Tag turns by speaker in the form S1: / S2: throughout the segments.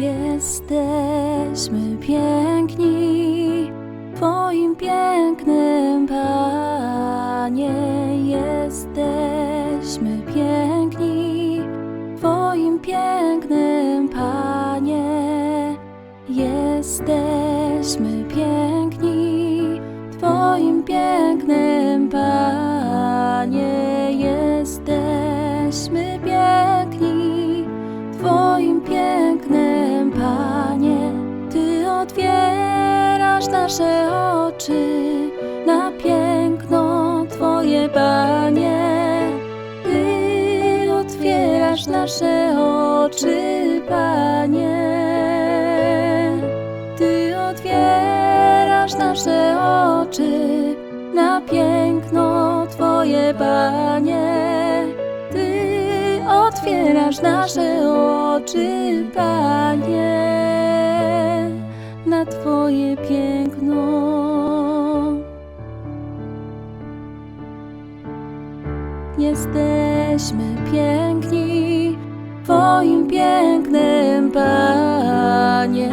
S1: Jesteśmy piękni Twoim pięknym Panie. Jesteśmy piękni Twoim pięknym Panie. Jesteśmy piękni Twoim pięknym otwierasz nasze oczy, Panie. Ty otwierasz nasze oczy na piękno Twoje, Panie. Ty otwierasz nasze oczy, Panie, na Twoje piękno. Jesteśmy piękni Twoim pięknym Panie.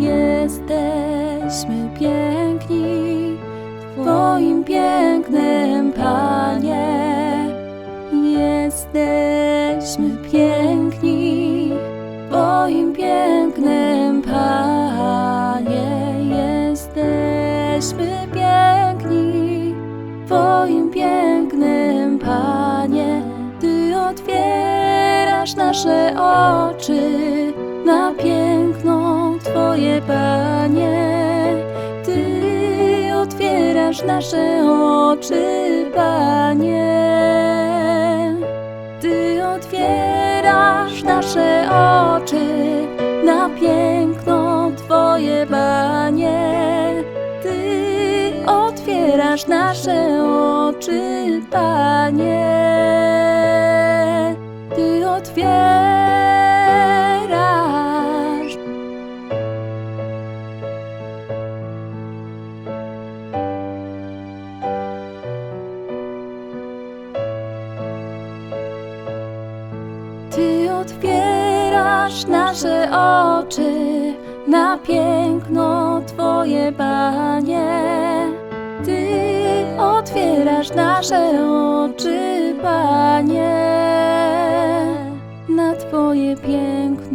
S1: Jesteśmy piękni Twoim pięknym Panie. Jesteśmy piękni Twoim pięknym Panie. Jesteśmy piękni Twoim pięknym nasze oczy na piękno Twoje, Panie. Ty otwierasz nasze oczy, Panie. Ty otwierasz nasze oczy na piękno Twoje, Panie. Ty otwierasz nasze oczy, Panie. Ty otwierasz nasze oczy na piękno Twoje, Panie. Ty otwierasz nasze oczy, Panie, na Twoje piękno.